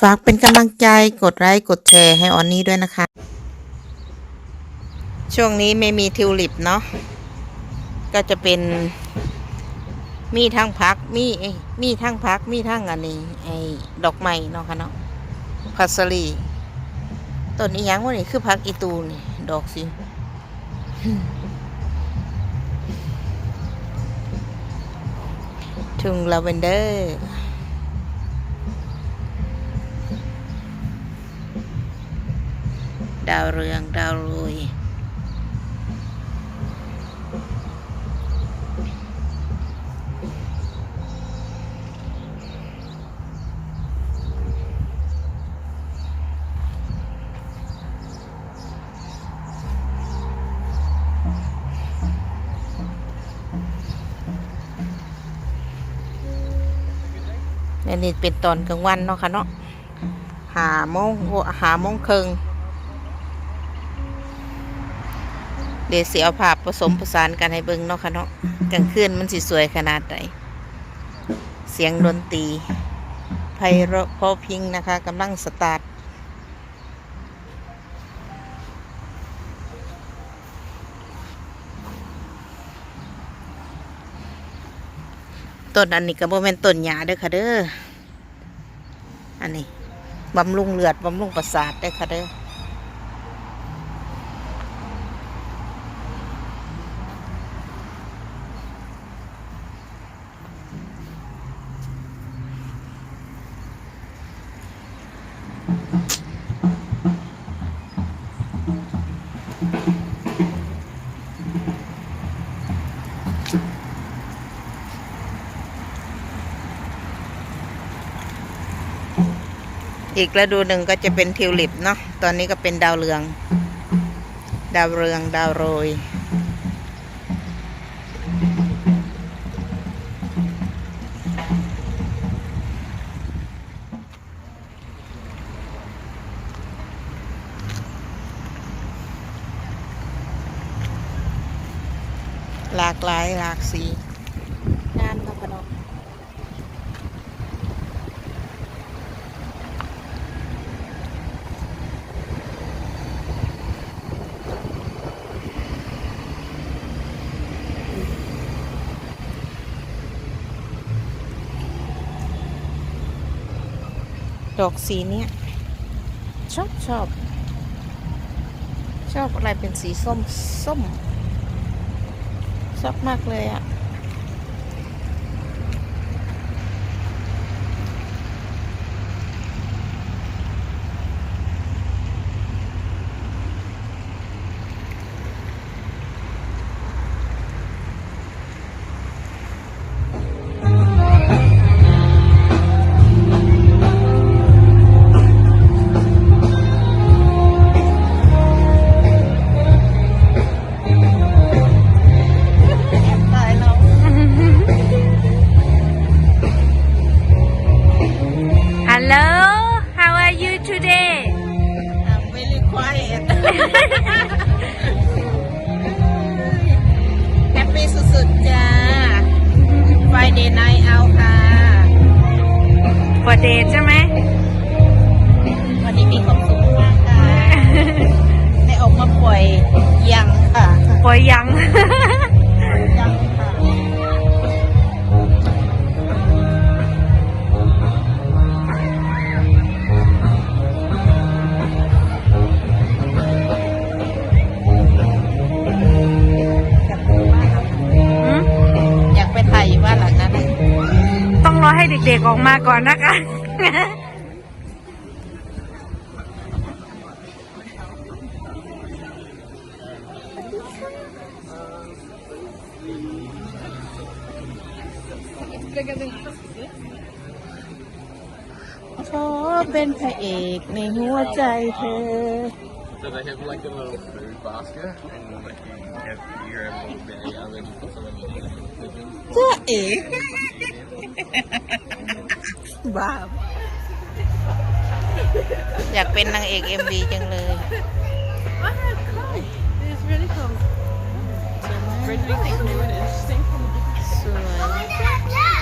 ฝากเป็นกำลังใจกดไลค์กดแชร์ให้ออนนี่ด้วยนะคะ ช่วงนี้ไม่มีทิวลิปเนาะก็จะเป็น มีทั้งพักมีเอ้มีทั้งพักมีทั้งอันนี้ไอ้ดอกไม้เนาะค่ะเนาะพัสลีต้นนี้ยังวะนี่คือพักอีตูนี่ดอกสิทุ่งลาเวนเดอร์าวเรือง ดาวโรยอันนี้เป็นตอนกลางวันเนาะค่ะเนาะหาโมงหาโมงครึ่ง เดี๋ยวสิเอาภาพผสมผสานกันให้เบิ่งเนาะค่ะเนาะกลางคืนมันสิสวยขนาดไหนเสียงดนตรีไพเราะพอพิงนะคะกำลังสตาร์ทต้นอันนี้ก็บ่แม่นต้นหญ้าเด้อค่ะเด้อ อันนี้บำรุงเลือดบำรุงประสาทเด้อค่ะเด้อ อีกฤดูหนึ่งก็จะเป็นทิวลิปเนาะ ตอนนี้ก็เป็นดาวเรือง ดาวเรือง ดาวโรย หลากหลายหลากสีงามเนาะพะเนาะดอกสีเนี้ยชอบชอบ ชอบอะไรเป็นสีส้ม ส้ม ซอกมากเลยอะ่ ปปี้สุดๆจ้า Friday night out ค่ะ For date ใช่ไหม วันนี้มีความสุขมากค่ะได้ออกมาปล่อยยังค่ะปอยยังยัง อให้เด็กๆออกมาก่อนนะคะ ขอเป็นพระเอกในหัวใจเธอ So they have like a little food basket, and like you have you're able to get yeah, then you put some in your pigeon. จ้าเอ๋บ้า อยากเป็นนางเอกเอ็มวีจังเลย It's really cool. Where do you think new and interesting? สวย